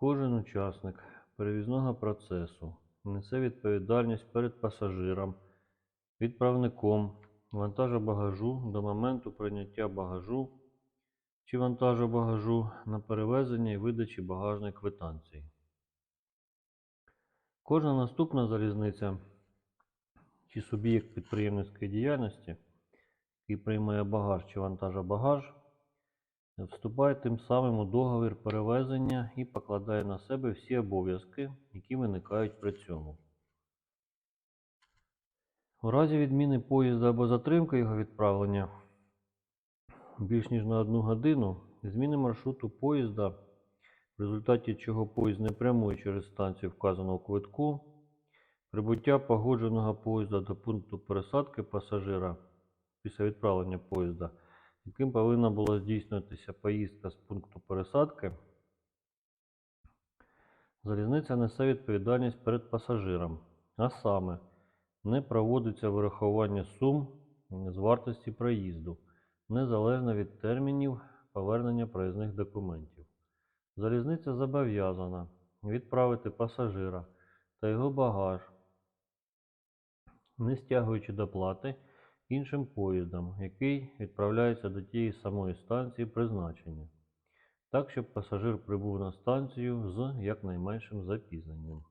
Кожен учасник перевізного процесу несе відповідальність перед пасажиром, відправником вантажу-багажу до моменту прийняття багажу чи вантажу-багажу на перевезення і видачі багажної квитанції. Кожна наступна залізниця чи суб'єкт підприємницької діяльності, який приймає багаж чи вантажа-багаж, вступає тим самим у договір перевезення і покладає на себе всі обов'язки, які виникають при цьому. У разі відміни поїзда або затримки його відправлення більш ніж на одну годину, зміни маршруту поїзда, в результаті чого поїзд не прямує через станцію вказаного квитку, прибуття погодженого поїзда до пункту пересадки пасажира після відправлення поїзда, яким повинна була здійснюватися поїздка з пункту пересадки, залізниця несе відповідальність перед пасажиром, а саме не проводиться вирахування сум з вартості проїзду, незалежно від термінів повернення проїзних документів. Залізниця зобов'язана відправити пасажира та його багаж, не стягуючи доплати іншим поїздом, який відправляється до тієї самої станції призначення, так, щоб пасажир прибув на станцію з якнайменшим запізненням.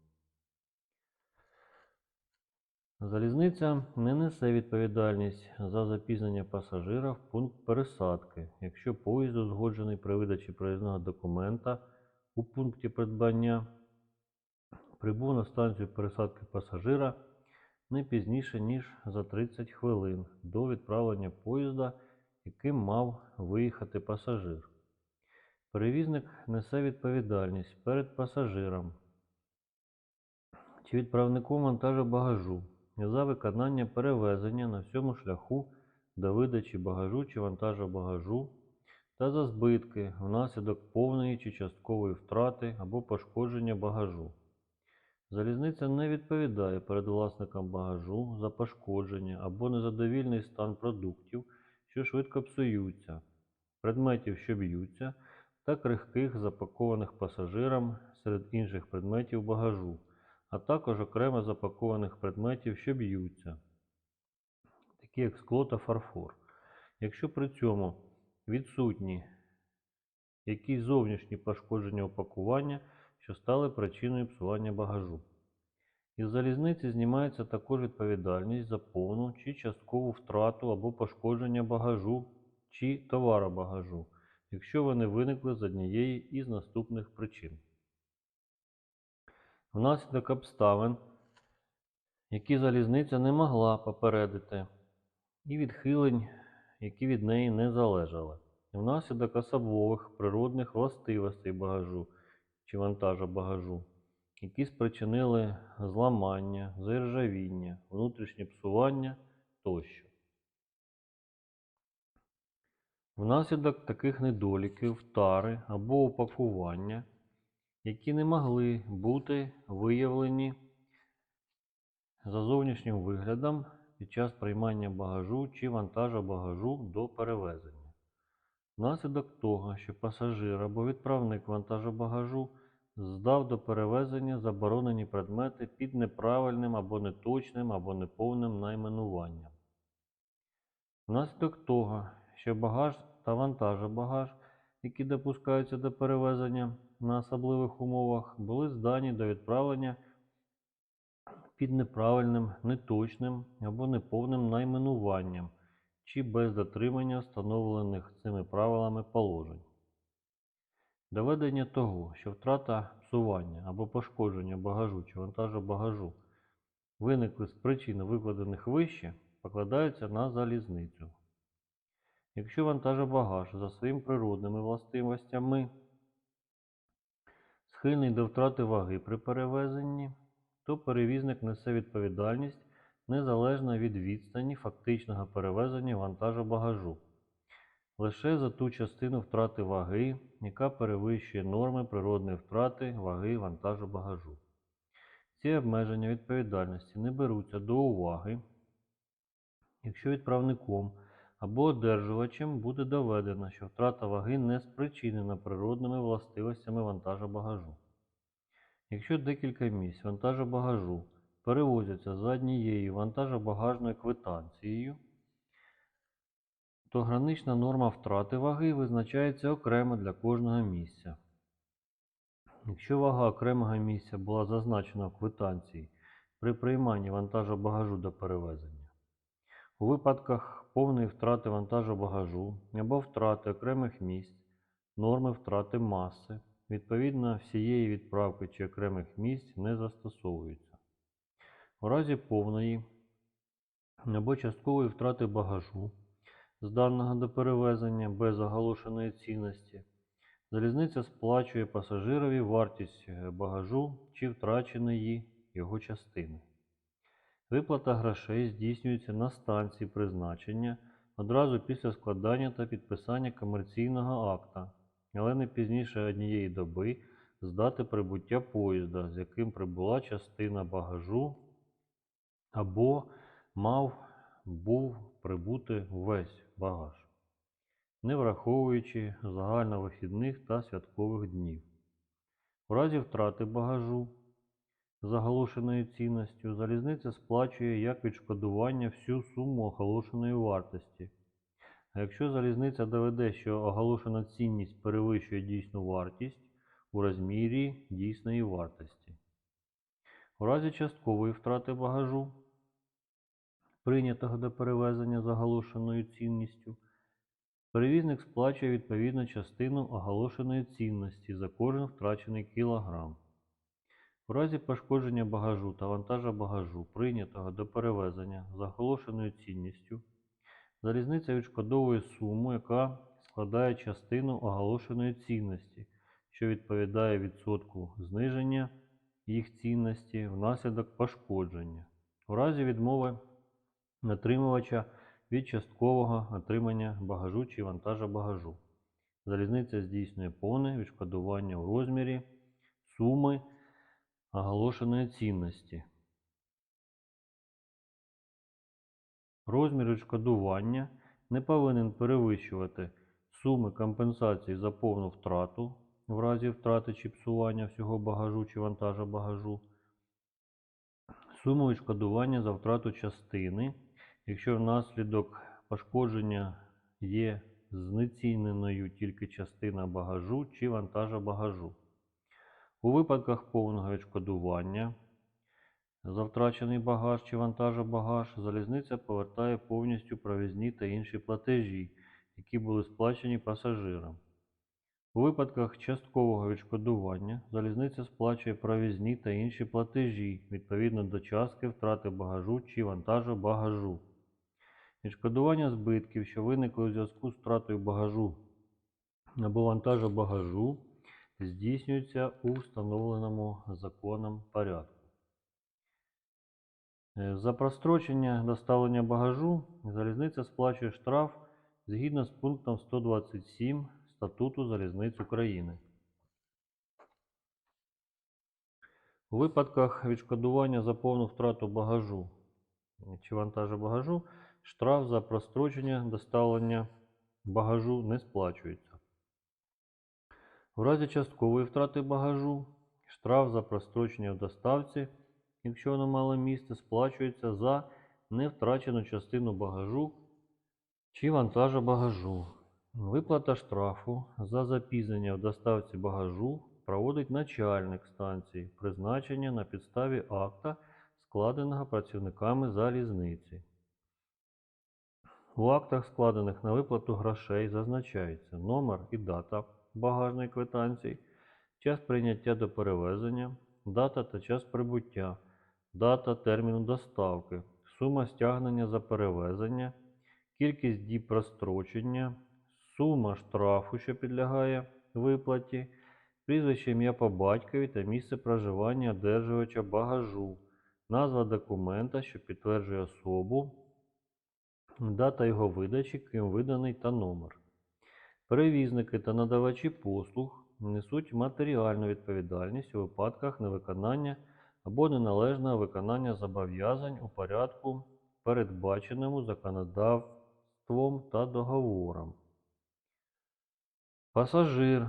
Залізниця не несе відповідальність за запізнення пасажира в пункт пересадки, якщо поїзд узгоджений при видачі проїзного документа у пункті придбання прибув на станцію пересадки пасажира не пізніше, ніж за 30 хвилин до відправлення поїзда, яким мав виїхати пасажир. Перевізник несе відповідальність перед пасажиром чи відправником вантажу багажу за виконання перевезення на всьому шляху до видачі багажу чи вантажу багажу та за збитки внаслідок повної чи часткової втрати або пошкодження багажу. Залізниця не відповідає перед власником багажу за пошкодження або незадовільний стан продуктів, що швидко псуються, предметів, що б'ються, та крихких, запакованих пасажирам серед інших предметів багажу, а також окремо запакованих предметів, що б'ються, такі як скло та фарфор. Якщо при цьому відсутні якісь зовнішні пошкодження упакування, що стали причиною псування багажу. Із залізниці знімається також відповідальність за повну чи часткову втрату або пошкодження багажу чи товаробагажу, якщо вони виникли з однієї із наступних причин. Внаслідок обставин, які залізниця не могла попередити, і відхилень, які від неї не залежали. Внаслідок особливих природних властивостей багажу чи вантажу багажу, які спричинили зламання, заіржавіння, внутрішнє псування тощо. Внаслідок таких недоліків, тари або упакування, які не могли бути виявлені за зовнішнім виглядом під час приймання багажу чи вантажу багажу до перевезення. Внаслідок того, що пасажир або відправник вантажу багажу здав до перевезення заборонені предмети під неправильним або неточним або неповним найменуванням. Внаслідок того, що багаж та вантажобагаж, які допускаються до перевезення на особливих умовах, були здані до відправлення під неправильним, неточним або неповним найменуванням чи без дотримання встановлених цими правилами положень. Доведення того, що втрата псування або пошкодження багажу чи вантажу багажу виникли з причин, викладених вище, покладаються на залізницю. Якщо вантажобагаж за своїми природними властивостями схильний до втрати ваги при перевезенні, то перевізник несе відповідальність незалежно від відстані фактичного перевезення вантажу багажу лише за ту частину втрати ваги, яка перевищує норми природної втрати ваги вантажу багажу. Ці обмеження відповідальності не беруться до уваги, якщо відправником або одержувачем буде доведено, що втрата ваги не спричинена природними властивостями вантажу багажу. Якщо декілька місць вантажу-багажу перевозяться за однією вантажо-багажною квитанцією, то гранична норма втрати ваги визначається окремо для кожного місця. Якщо вага окремого місця була зазначена в квитанції при прийманні вантажу-багажу до перевезення, у випадках повної втрати вантажу-багажу або втрати окремих місць, норми втрати маси, відповідно всієї відправки чи окремих місць не застосовуються. У разі повної або часткової втрати багажу, зданого до перевезення без оголошеної цінності, залізниця сплачує пасажирові вартість е, багажу чи втраченої його частини. Виплата грошей здійснюється на станції призначення одразу після складання та підписання комерційного акта, але не пізніше однієї доби з дати прибуття поїзда, з яким прибула частина багажу або мав був прибути весь багаж, не враховуючи загальновихідних та святкових днів. У разі втрати багажу з оголошеною цінністю залізниця сплачує як відшкодування всю суму оголошеної вартості. А якщо залізниця доведе, що оголошена цінність перевищує дійсну вартість у розмірі дійсної вартості. У разі часткової втрати багажу, прийнятого до перевезення з оголошеною цінністю, перевізник сплачує відповідну частину оголошеної цінності за кожен втрачений кілограм. У разі пошкодження багажу та вантажа багажу, прийнятого до перевезення з оголошеною цінністю, залізниця відшкодовує суму, яка складає частину оголошеної цінності, що відповідає відсотку зниження їх цінності внаслідок пошкодження. У разі відмови отримувача від часткового отримання багажу чи вантажа багажу. Залізниця здійснює повне відшкодування у розмірі суми оголошеної цінності. Розмір відшкодування не повинен перевищувати суми компенсації за повну втрату в разі втрати чи псування всього багажу чи вантажа багажу, суму відшкодування за втрату частини, якщо внаслідок пошкодження є знеціненою тільки частина багажу чи вантажа багажу. У випадках повного відшкодування за втрачений багаж чи вантажобагаж залізниця повертає повністю провізні та інші платежі, які були сплачені пасажирам. У випадках часткового відшкодування залізниця сплачує провізні та інші платежі відповідно до частки втрати багажу чи вантажу багажу. Відшкодування збитків, що виникли у зв'язку з втратою багажу або вантажу багажу, здійснюється у встановленому законом порядку. Е, За прострочення доставлення багажу залізниця сплачує штраф згідно з пунктом 127 Статуту залізниць України. У випадках відшкодування за повну втрату багажу чи вантажу багажу штраф за прострочення доставлення багажу не сплачується. У разі часткової втрати багажу штраф за прострочення в доставці, якщо воно мало місце, сплачується за невтрачену частину багажу чи вантажу багажу. Виплата штрафу за запізнення в доставці багажу проводить начальник станції, призначення на підставі акта, складеного працівниками залізниці. У актах, складених на виплату грошей, зазначається номер і дата багажної квитанції, час прийняття до перевезення, дата та час прибуття, дата терміну доставки, сума стягнення за перевезення, кількість діб прострочення, сума штрафу, що підлягає виплаті, прізвище ім'я по батькові та місце проживання одержувача багажу, назва документа, що підтверджує особу, дата його видачі, ким виданий та номер. Перевізники та надавачі послуг несуть матеріальну відповідальність у випадках невиконання або неналежного виконання зобов'язань у порядку, передбаченому законодавством та договором. Пасажир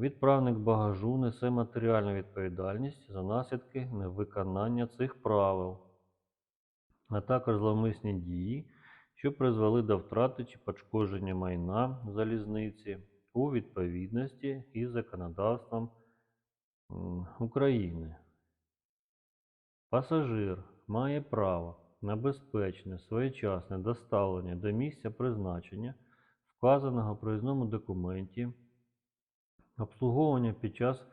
Відправник багажу несе матеріальну відповідальність за наслідки невиконання цих правил, а також зловмисні дії, що призвели до втрати чи пошкодження майна залізниці у відповідності із законодавством України. Пасажир має право на безпечне своєчасне доставлення до місця призначення, вказаного в проїзному документі, обслуговування під час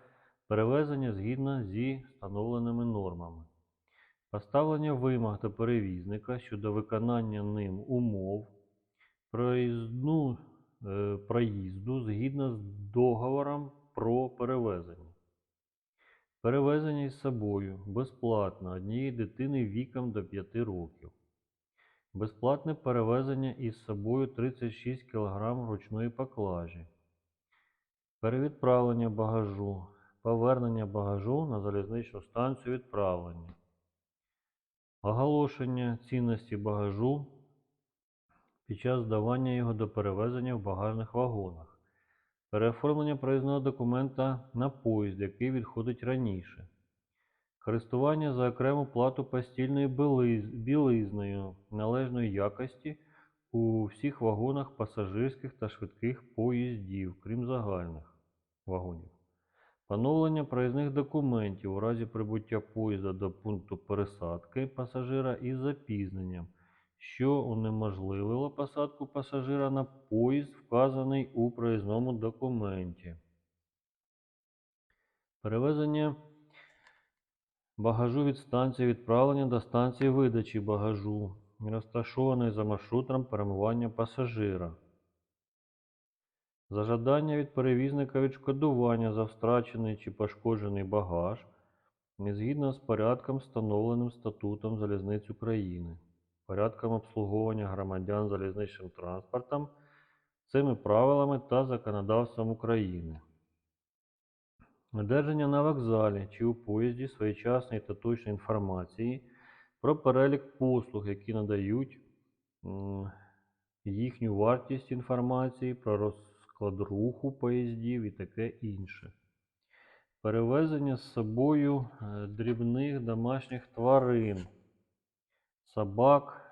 перевезення згідно зі встановленими нормами, поставлення вимог до перевізника щодо виконання ним умов проїзну, е, проїзду згідно з договором про перевезення. Перевезення із собою безплатно однієї дитини віком до 5 років. Безплатне перевезення із собою 36 кг ручної поклажі. Перевідправлення багажу. Повернення багажу на залізничну станцію відправлення. Оголошення цінності багажу під час здавання його до перевезення в багажних вагонах. Переоформлення проїзного документа на поїзд, який відходить раніше. Користування за окрему плату постільною білиз- білизною належної якості у всіх вагонах пасажирських та швидких поїздів, крім загальних вагонів. Поновлення проїзних документів у разі прибуття поїзда до пункту пересадки пасажира із запізненням, що унеможливило посадку пасажира на поїзд, вказаний у проїзному документі. Перевезення багажу від станції відправлення до станції видачі багажу, розташованої за маршрутом перемивання пасажира. Зажадання від перевізника відшкодування за втрачений чи пошкоджений багаж згідно з порядком, встановленим статутом Залізниць України, порядком обслуговування громадян залізничним транспортом, цими правилами та законодавством України. Одержання на вокзалі чи у поїзді своєчасної та точної інформації про перелік послуг, які надають їхню вартість інформації про розклад руху поїздів і таке інше. Перевезення з собою е, дрібних домашніх тварин, собак,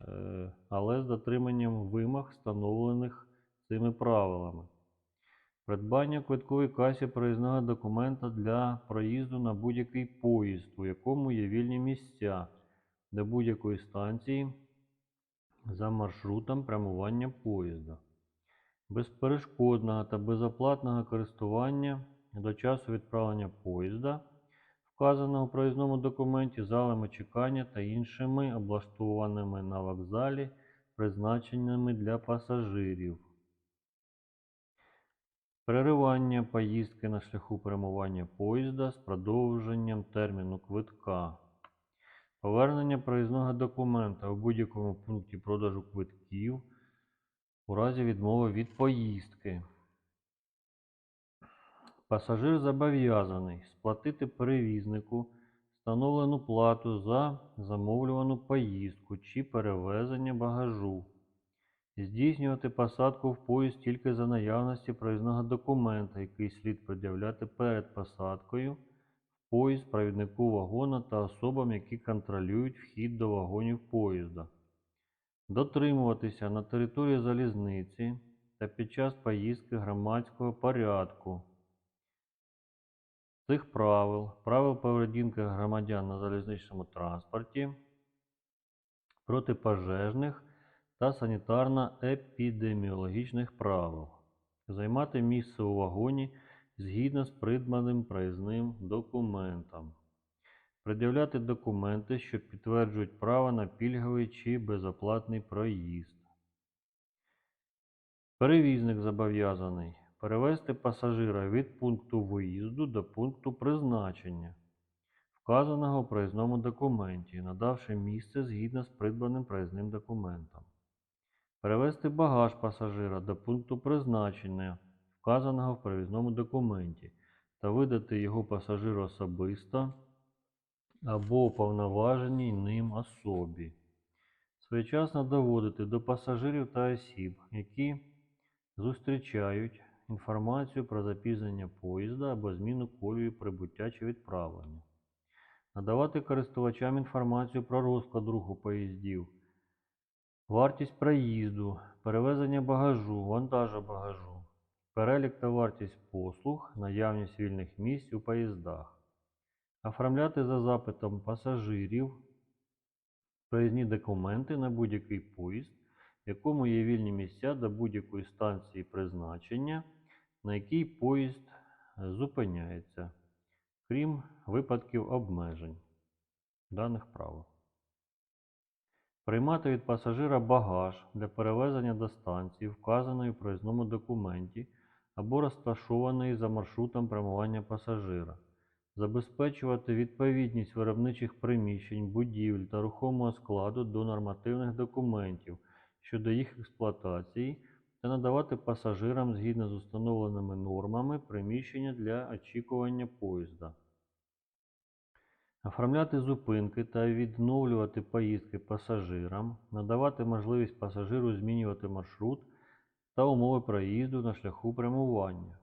е, але з дотриманням вимог, встановлених цими правилами. Придбання квитковій касі проїзного документа для проїзду на будь-який поїзд, у якому є вільні місця до будь-якої станції за маршрутом прямування поїзда. Безперешкодного та безоплатного користування до часу відправлення поїзда, вказаного у проїзному документі, залами чекання та іншими облаштованими на вокзалі, призначеними для пасажирів. Переривання поїздки на шляху перемування поїзда з продовженням терміну квитка. Повернення проїзного документа у будь-якому пункті продажу квитків у разі відмови від поїздки. Пасажир зобов'язаний сплатити перевізнику встановлену плату за замовлювану поїздку чи перевезення багажу. Здійснювати посадку в поїзд тільки за наявності проїзного документа, який слід пред'являти перед посадкою в поїзд провіднику вагона та особам, які контролюють вхід до вагонів поїзда. Дотримуватися на території залізниці та під час поїздки громадського порядку. Цих правил, правил поведінки громадян на залізничному транспорті, протипожежних та санітарно-епідеміологічних правил. Займати місце у вагоні згідно з придбаним проїзним документом. Пред'являти документи, що підтверджують право на пільговий чи безоплатний проїзд. Перевізник зобов'язаний перевезти пасажира від пункту виїзду до пункту призначення, вказаного у проїзному документі, надавши місце згідно з придбаним проїзним документом. Перевезти багаж пасажира до пункту призначення, вказаного в перевізному документі, та видати його пасажиру особисто або уповноваженій ним особі. Своєчасно доводити до пасажирів та осіб, які зустрічають інформацію про запізнення поїзда або зміну колії прибуття чи відправлення. Надавати користувачам інформацію про розклад руху поїздів, вартість проїзду, перевезення багажу, вантажу багажу, перелік та вартість послуг, наявність вільних місць у поїздах. Оформляти за запитом пасажирів проїзні документи на будь-який поїзд, в якому є вільні місця до будь-якої станції призначення, на який поїзд е, зупиняється, крім випадків обмежень даних правил. Приймати від пасажира багаж для перевезення до станції, вказаної в проїзному документі або розташованої за маршрутом прямування пасажира. Забезпечувати відповідність виробничих приміщень, будівель та рухомого складу до нормативних документів щодо їх експлуатації та надавати пасажирам згідно з установленими нормами приміщення для очікування поїзда. Оформляти зупинки та відновлювати поїздки пасажирам, надавати можливість пасажиру змінювати маршрут та умови проїзду на шляху прямування,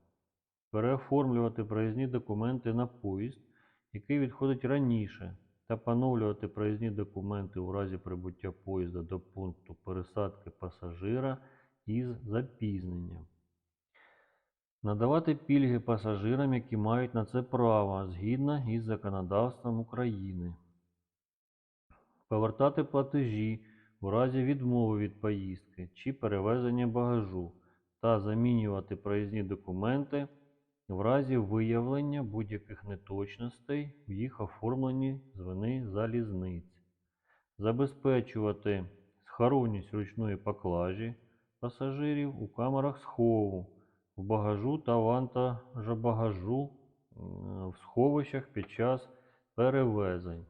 переоформлювати проїзні документи на поїзд, який відходить раніше, та поновлювати проїзні документи у разі прибуття поїзда до пункту пересадки пасажира із запізненням. Надавати пільги пасажирам, які мають на це право згідно із законодавством України. Повертати платежі у разі відмови від поїздки чи перевезення багажу та замінювати проїзні документи в разі виявлення будь-яких неточностей в їх оформленні з вини залізниць. Забезпечувати схоронність ручної поклажі пасажирів у камерах схову в багажу та вантажобагажу в сховищах під час перевезень.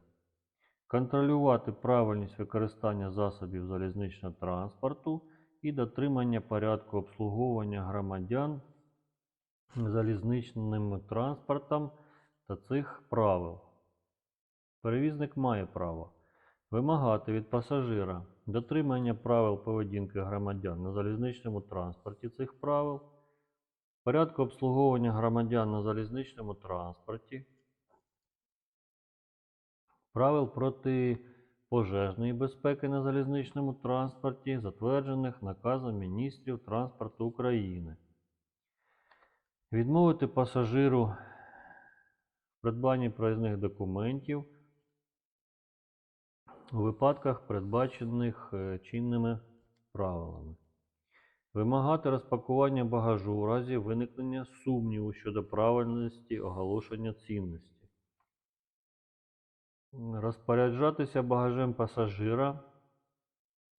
Контролювати правильність використання засобів залізничного транспорту і дотримання порядку обслуговування громадян залізничним транспортом та цих правил. Перевізник має право вимагати від пасажира дотримання правил поведінки громадян на залізничному транспорті цих правил, порядку обслуговування громадян на залізничному транспорті, правил протипожежної безпеки на залізничному транспорті, затверджених наказом міністрів транспорту України. Відмовити пасажиру в придбанні проїзних документів у випадках, передбачених е, чинними правилами. Вимагати розпакування багажу у разі виникнення сумніву щодо правильності оголошення цінності. Розпоряджатися багажем пасажира,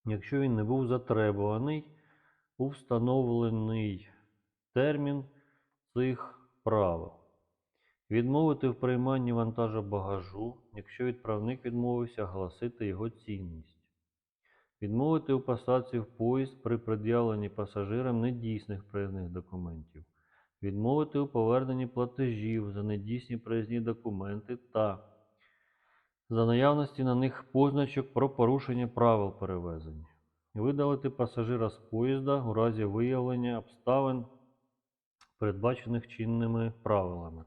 якщо він не був затребуваний у встановлений термін цих правил. Відмовити в прийманні вантажу багажу, якщо відправник відмовився оголосити його цінність. Відмовити у посадці в поїзд при пред'явленні пасажирам недійсних проїзних документів. Відмовити у поверненні платежів за недійсні проїзні документи та за наявності на них позначок про порушення правил перевезення. Видалити пасажира з поїзда у разі виявлення обставин, передбачених чинними правилами.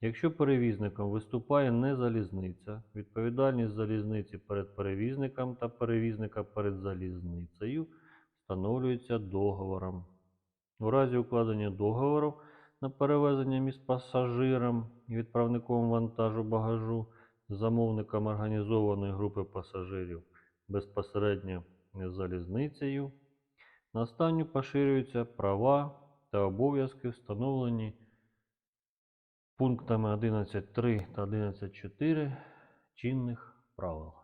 Якщо перевізником виступає не залізниця, відповідальність залізниці перед перевізником та перевізника перед залізницею встановлюється договором. У разі укладення договору на перевезення між пасажиром і відправником вантажу багажу замовником організованої групи пасажирів безпосередньо з залізницею, на поширюються права та обов'язки, встановлені пунктами 11.3 та 11.4 чинних правил.